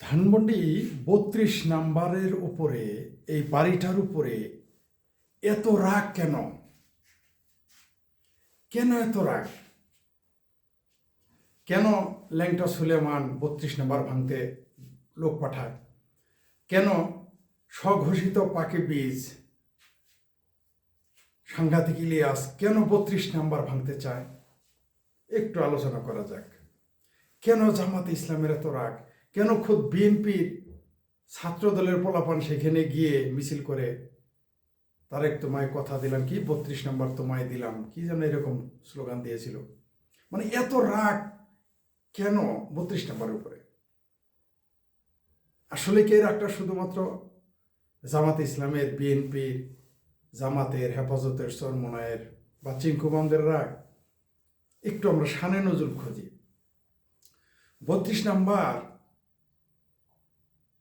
ধানমন্ডি বত্রিশ নাম্বারের উপরে, এই বাড়িটার উপরে এত রাগ কেন? কেন এত রাগ? কেন ল্যাংটা সুলেমান বত্রিশ নাম্বার ভাঙতে লোক পাঠায়? কেন স্বঘোষিত পাকে বীজ, সাংঘাতিক ইলিয়াস, কেন বত্রিশ নাম্বার ভাঙতে চায়? একটু আলোচনা করা যাক। কেন জামাতে ইসলামের এত রাগ? কেন খুদ বিএনপির ছাত্র দলের পোলাপান সেখানে গিয়ে মিছিল করে? তারেক তোমায় কথা দিলাম কি? বত্রিশ নম্বর তোমায় দিলাম। কি যেন এরকম স্লোগান দিয়েছিল। মানে এত রাগ কেন বত্রিশ নম্বরের উপরে? আসলে কি রাগটা শুধুমাত্র জামাতে ইসলামের, বিএনপির, জামাতের, হেফাজতের, চরমনায়ের বা চিঙ্কুমামদের রাগ? একটু আমরা সানে নজর খুঁজি। বত্রিশ নাম্বার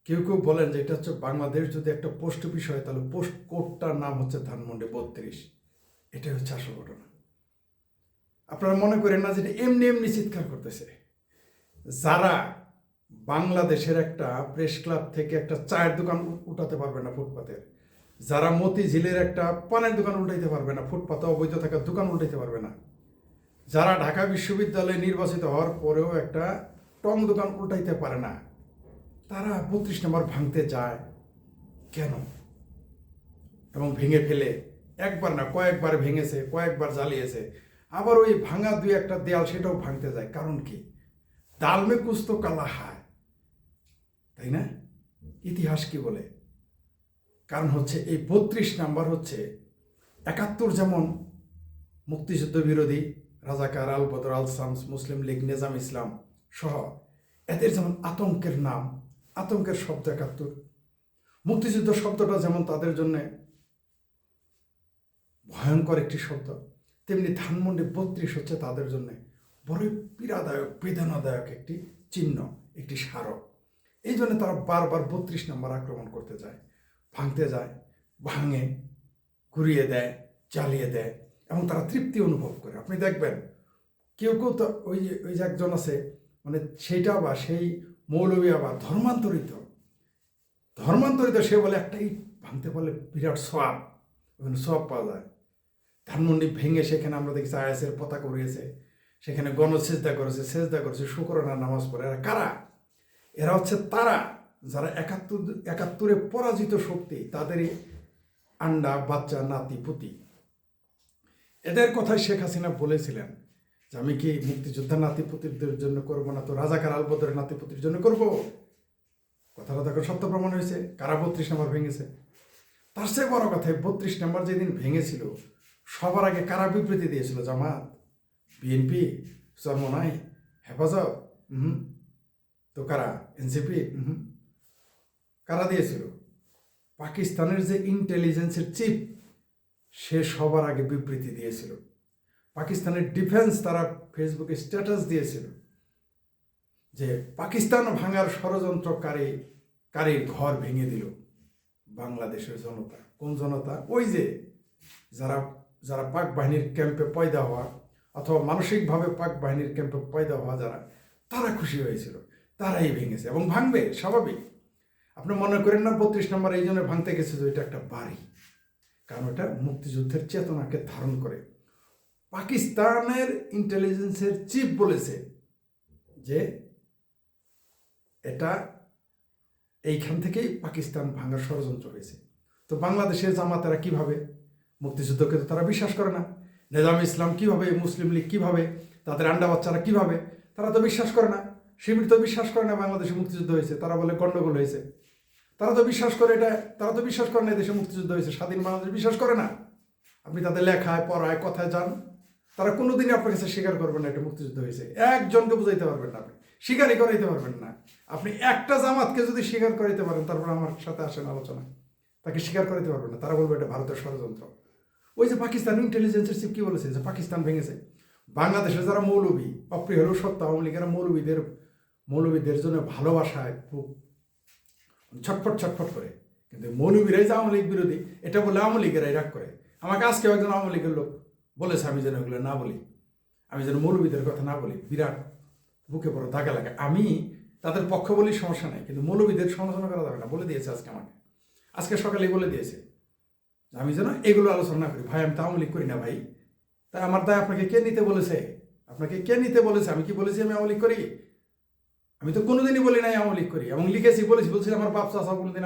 কেউ কেউ বলেন যে এটা হচ্ছে বাংলাদেশ যদি একটা পোস্ট অফিস হয়, তাহলে পোস্ট কোডটার নাম হচ্ছে ধানমন্ডি বত্রিশ। এটাই হচ্ছে আসল ঘটনা। আপনারা মনে করেন না যেটা এমনি এমনি চিৎকার করতেছে? যারা বাংলাদেশের একটা প্রেস ক্লাব থেকে একটা চায়ের দোকান উঠাতে পারবে না ফুটপাতের যারা মতিঝিলের একটা পানের দোকান উল্টাইতে পারবে না ফুটপাতে অবৈধ থাকা দোকান উল্টাইতে পারবে না, যারা ঢাকা বিশ্ববিদ্যালয়ে নির্বাচিত হওয়ার পরেও একটা টং দোকান উল্টাইতে পারে না তারা বত্রিশ নম্বর ভাঙতে যায় কেন? এবং ভেঙে ফেলে। একবার না, কয়েকবার ভেঙেছে, কয়েকবার জ্বালিয়েছে। আবার ওই ভাঙা দুই একটা দেয়াল সেটাও ভাঙতে যায়। কারণ কি? দালমে কুস্তো কালা হায়। তাই না? ইতিহাস কি বলে? কারণ হচ্ছে এই বত্রিশ নাম্বার হচ্ছে একাত্তর যেমন মুক্তিযুদ্ধ বিরোধী রাজাকার আল বদর, আল সামস মুসলিম লীগ, নিজাম ইসলাম সহ এদের যেমন আতঙ্কের নাম আতঙ্কের শব্দ একাত্তর। মুক্তিযুদ্ধ শব্দটা যেমন তাদের জন্য ভয়ঙ্কর একটি শব্দ, তেমনি ধানমন্ডি বত্রিশ হচ্ছে তাদের জন্য বড়ই পীড়াদায়ক, বেদনাদায়ক একটি চিহ্ন, একটি স্মারক। এই জন্য তারা বারবার বত্রিশ নম্বর আক্রমণ করতে যায়, ভাঙতে যায়, ভাঙে ঘুরিয়ে দেয় চালিয়ে দেয় এবং তারা তৃপ্তি অনুভব করে। আপনি দেখবেন, কেউ কেউ তো ওই ওই যে একজন আছে মানে সেইটা বা সেই মৌলবী আবার ধর্মান্তরিত। ধর্মান্তরিত সে বলে একটা ইট ভাঙতে পারলে বিরাট সোয়াব ওখানে সোয়াব পাওয়া যায়। ধানমন্ডি ভেঙে সেখানে আমরা দেখছি আয়াসের পতাকা উড়িয়েছে, সেখানে গণসেজদা করেছে, সেজদা করেছে, শুক্রনা নামাজ পড়ে। এরা কারা? এরা হচ্ছে তারা, যারা একাত্তর, একাত্তরে পরাজিত শক্তি, তাদেরই আন্ডা, বাচ্চা, নাতি, পুতি। এদের কথাই শেখ হাসিনা বলেছিলেন। যে আমি কি মুক্তিযোদ্ধা নাতিপুতিদের জন্য করব না তো রাজাকার আলবদরের নাতিপুতির জন্য করব? কথাটা তখন সত্য প্রমাণ হয়েছে। কারা বত্রিশ নম্বর ভেঙেছে? তার চেয়ে বড় কথা বত্রিশ নম্বর যেদিন ভেঙেছিল, সবার আগে কারা বিবৃতি দিয়েছিল? জামাত, বিএনপি, চরমনাই, হেফাজত হুম তো কারা? এনসিপি হুম কারা দিয়েছিল? পাকিস্তানের যে ইন্টেলিজেন্সের চিফ সে সবার আগে বিবৃতি দিয়েছিল। পাকিস্তানের ডিফেন্স তারা ফেসবুকে স্ট্যাটাস দিয়েছিল যে পাকিস্তান ভাঙার ষড়যন্ত্রকারী কারীর ঘর ভেঙে দিল বাংলাদেশের জনতা। কোন জনতা? ওই যে যারা যারা পাক বাহিনীর ক্যাম্পে পয়দা হওয়া অথবা মানসিকভাবে পাক বাহিনীর ক্যাম্পে পয়দা হওয়া যারা, তারা খুশি হয়েছিল। তারাই ভেঙেছে এবং ভাঙবে, স্বাভাবিক। আপনি মনে করেন না বত্রিশ নম্বর এই জন্য ভাঙতে গেছে যে এটা একটা বাড়ি? কারণ এটা মুক্তিযুদ্ধের চেতনাকে ধারণ করে। পাকিস্তানের ইন্টেলিজেন্সের চিফ বলেছে যে এটা এইখান থেকেই পাকিস্তান ভাঙার ষড়যন্ত্র হয়েছে। তো বাংলাদেশের জামাতারা কীভাবে মুক্তিযুদ্ধকে তো তারা বিশ্বাস করে না। নেজাম ইসলাম কীভাবে, মুসলিম লীগ কীভাবে, তাদের আন্ডা বাচ্চারা কীভাবে, তারা তো বিশ্বাস করে না। শিবির তো বিশ্বাস করে না বাংলাদেশে মুক্তিযুদ্ধ হয়েছে, তারা বলে গণ্ডগোল হয়েছে। তারা তো বিশ্বাস করে এটা, তারা তো বিশ্বাস করে না দেশে মুক্তিযুদ্ধ হয়েছে। স্বাধীন বাংলাদেশ বিশ্বাস করে না। আপনি তাদের লেখায়, পড়ায়, কথায় যান। তারা কোনোদিনই আপনার কাছে স্বীকার করবেন না, এটা মুক্তিযুদ্ধ হয়েছে। একজনকে বুঝাইতে পারবেন না আপনি। স্বীকারই করাইতে পারবেন না। আপনি একটা জামাতকে যদি স্বীকার করাইতে পারেন, তারপর আমার সাথে আসেন আলোচনা তাকে স্বীকার করাইতে পারবেন না। তারা বলবে এটা ভারতের ষড়যন্ত্র। ওই যে পাকিস্তান ইন্টেলিজেন্সের চিফ কি বলেছে? যে পাকিস্তান ভেঙেছে। বাংলাদেশে যারা মৌলবী, অপ্রিয় হলেও সত্য আওয়ামী লীগেরা মৌলবীদের মৌলবীদের জন্য ভালোবাসায় খুব ছটফট ছটফট করে। কিন্তু মৌলবীরাই যে আওয়ামী লীগ বিরোধী, এটা বলে আওয়ামী লীগেরাই রাগ করে। আমাকে আজকে একজন আওয়ামী লীগের লোক বলেছে আমি যেন ওগুলো না বলি, আমি যেন মৌলবীদের কথা না বলি, বিরাট বুকে বড় দাগা লাগে। আমি তাদের পক্ষ বলি সমস্যা নেই, কিন্তু মৌলবীদের সমালোচনা করা যাবে না, বলে দিয়েছে আজকে আমাকে। আজকে সকালেই বলে দিয়েছে আমি যেন এগুলো আলোচনা করি। ভাই, আমি তো আওয়ামী লীগ করি না ভাই। তাই আমার দায় আপনাকে কে নিতে বলেছে? আপনাকে কে নিতে বলেছে? আমি কি বলেছি আমি আওয়ামী করি? আমি তো কোনোদিনই বলি নাই আওয়ামী করি। এবং লিখেছি, বলেছি, বলছি, আমার বাপ চাষা কোনোদিন